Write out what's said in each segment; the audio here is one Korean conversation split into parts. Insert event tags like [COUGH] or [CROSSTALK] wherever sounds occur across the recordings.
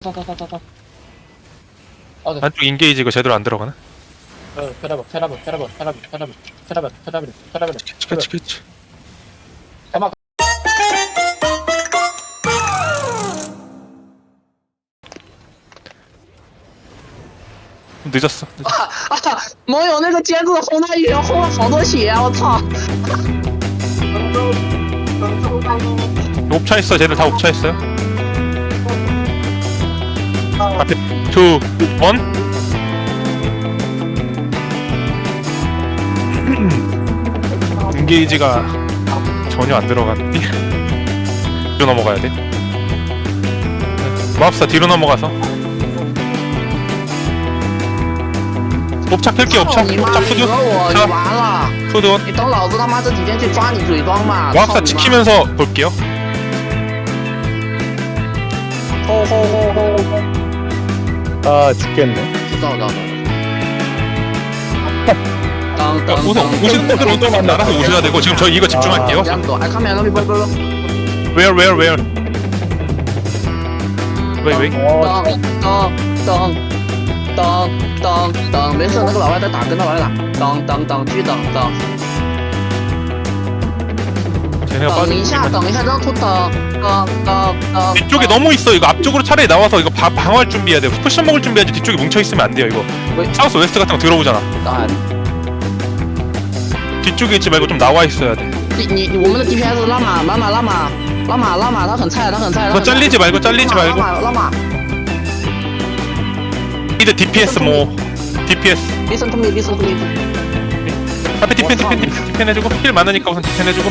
타타타타타. 아, 네. 안쪽 인게이지 이거 제대로 안 들어가나? 어, 테라버, 테라버, 테라버, 테라버, 테라버, 테라버, 테라버, 테라버. 그치 그치 그치 가만. 늦었어 늦었어. 啊！盟友那个尖子轰他一人轰了好多血，啊我操！ 옵차 있어 쟤들 다 옵차 있어요 앞에 2 1 [CLEARS THROAT] 인게이지가 전혀 안 들어가는데 [LAUGHS] 뒤로 넘어가야 돼 마법사 뒤로 넘어가서 옵차 펼게 操 옵차 你妈！ 옵차 你 푸드 讹我，你 자 完了！ 푸드온 你等老子他妈这几天去抓你嘴装吧！操 마법사 你妈！ 지키면서 볼게요 吼吼吼吼！ 아 죽겠네. 나와 나와 땅땅땅 오시는 분들은 또 나라서 오셔야 되고 지금 저 이거 집중할게요. 양도 아 카메라 너무 벌벌로 Where where where? 왜 왜? 어 땅땅땅땅땅땅 没事那个老外在打跟他玩了当当当巨当当 쟤네가 等 빠지고 一下，等一下，让突等，等等等。 뒤쪽에 너무 있어 이거 앞쪽으로 차라리 나와서 이거 바, 방어할 준비해야 돼요 포션 먹을 준비해야지 뒤쪽에 뭉쳐있으면 안 돼요 이거 왜? 사우스 웨스트 같은 거 들어오잖아 当然， 뒤쪽에 있지 말고 좀 나와 있어야 돼 你你你我们的 DPS 拉马拉马拉马拉马拉马，他很菜，他很菜。他 그거 很菜 잘리지 말고 잘리지 拉 말고 马拉马 이제 DPS 뭐 DPS ，listen to me，listen to me。 앞에 디펜 디펜 디펜 디펜 해주고 힐 많으니까 우선 디펜 해주고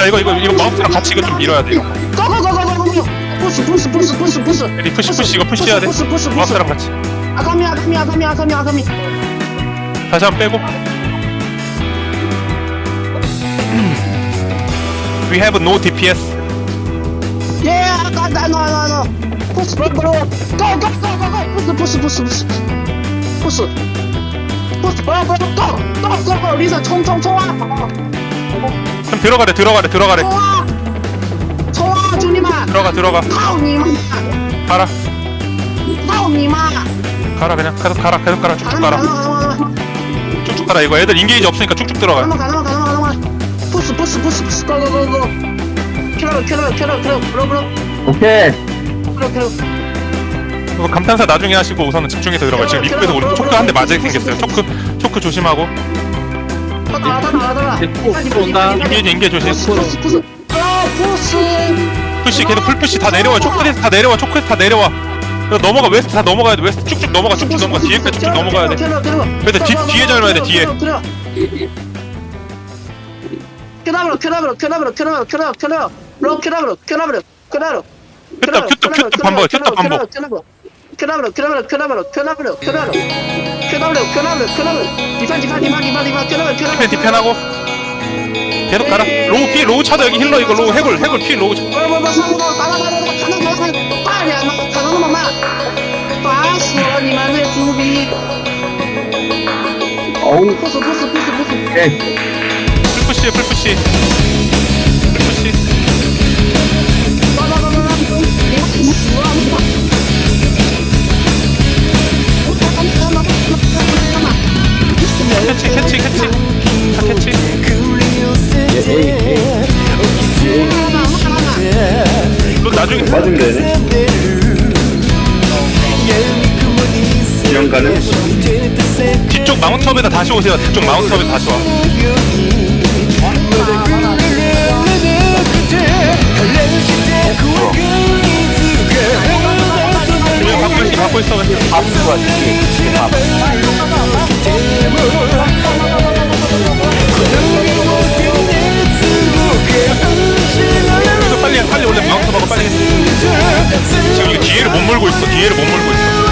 야 이거 이거 이거 마우스랑 같이 이거 좀 밀어야 돼 이거 고고고고고고 푸시 푸시 푸시 푸시 푸시 애니 푸시 푸시 이거 푸시해야 돼. 푸시 푸시 푸시 마우스랑 같이. 아가미 아가미 아가미 아가미 아가미 다시 한 번 빼고. We have no DPS 예 아가 나나나나 푸시 푸시 고고고고고 푸시 푸시 푸시 푸시. 푸시. 뭐야 뭐야 꺼꺼꺼 리사 총총 총아 그럼 들어가래 들어가래 들어가래. 총아 총아 주님아 들어가 들어가. 타오니마 가라. 타오니마 가라 그냥. 계속 가라 계속 가라. 쭉쭉 가라. 쭉쭉 가라. 이거 애들 인게이지 없으니까 쭉쭉 들어가. 가라 가라 가라 가라 푸스 푸스 푸스 푸스 고고고고 캐러 캐러 캐러 캐러 브로 브로 오케이. 캐러 캐러 감탄사 나중에 하시고 우선은 집중해서 들어가요. 지금 입구에서 우리 초크 한 대 맞을 생겼어요. 초크 초크 조심하고 인계 조심. 아 포스 푸시 계속 풀 푸시 다 내려와. 초크레스 다 내려와. 초크레스 다 내려와. 넘어가 웨스트 다 넘어가야 돼. 웨스트 쭉쭉 넘어가 쭉쭉 넘어가 뒤에까지 쭉쭉 넘어가야 돼. 그래서 뒤 뒤에 잘라야 돼 뒤에. 켜나브로 켜나브로 켜나브로 켜나브로 켜나브로 켜나브로 켜나브로 켜나브로 켜나브로 큐탑 큐탑 큐탑 반복 큐탑 반복 claro, claro, claro, claro, claro. claro, claro, claro. 디펜, 디펜, 디펜, 디펜, 디펜, claro, claro. 디펜, 디펜하고. 계속 가라. 로우 피, 로우 찾아, 여기 힐러, 이거 로우 해골, 해골 피, 로우 찾아. 뭐, 뭐, 뭐, 뭐, 뭐, 가라, 가라, 가라, 가라, 가라, 가라. 빨리 안 먹어, 가라, 가라, 가라. 빠스, 아니만의 두비. 어우. 부스, 부스, 부스, 부스. 오케이. 풀푸시, 풀푸시. 맞으면 되네. 이런 가는 뒤쪽 마운트업에다 다시 오세요 뒤쪽 마운트업에 다시 와 그냥 갖고 있어 갖고 있어 밥수가 뒤에. 밥. 이거 빨리 해, 빨리 원래 마운트업하고 빨리 못 몰고 있어. 뒤에를 못 몰고 있어.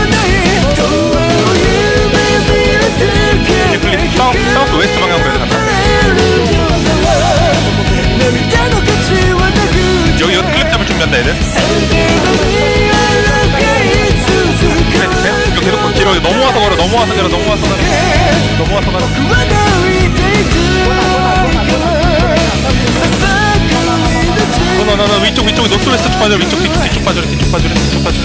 클립 사우스, 웨스트 방향으로 해야 된다 여기 여기 클립 잡을 준비한다 얘들. 그래 됐어요? 이거 계속 뒤로 넘어와서 걸어 넘어와서 걸어 넘어와서 걸어 넘어와서 걸어 너너너 위쪽 위쪽 노스 웨스트 쪽 빠져 위쪽 뒤쪽 뒤쪽 빠져 뒤쪽 빠져 뒤쪽 빠져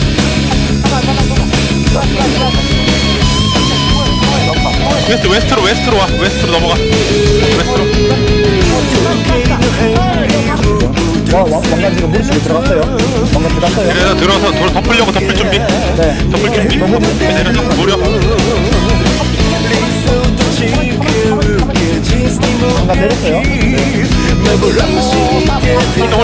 웨스트 웨스트로 웨스트로 와 웨스트로 넘어가 웨스트로 와, 와, 왕관 지금 물속에 들어갔어요. 왕관 들어갔어요. 그래서 들어서 돌 덮으려고 덮을 준비 네. 덮을 준비 내려서 무려 왕관 내렸어요. 홀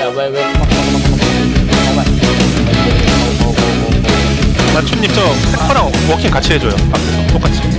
야왜왜 나춘님 저 페퍼랑 워킹 같이 해줘요 앞에서. 똑같이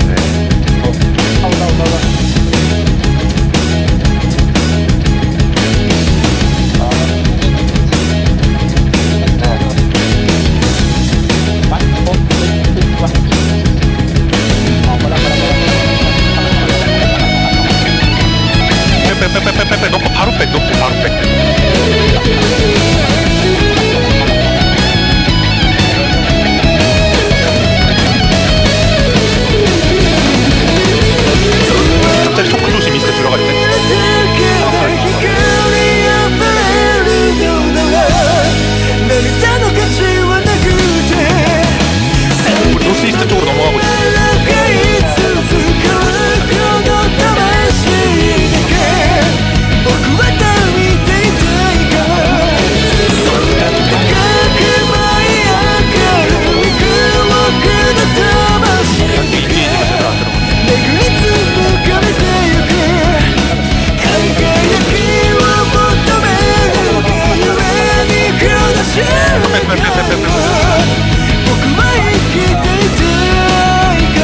우리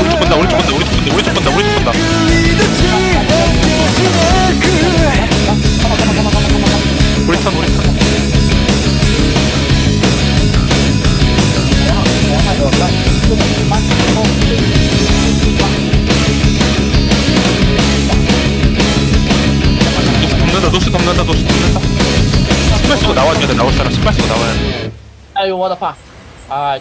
쪽 본다 우리 쪽 본다 덮는다 노스 덮는다 노스 덮는다 신발 쓰고 나와줘야 돼 나올 사람 신발 쓰고 나와야 돼 아유 워더파 아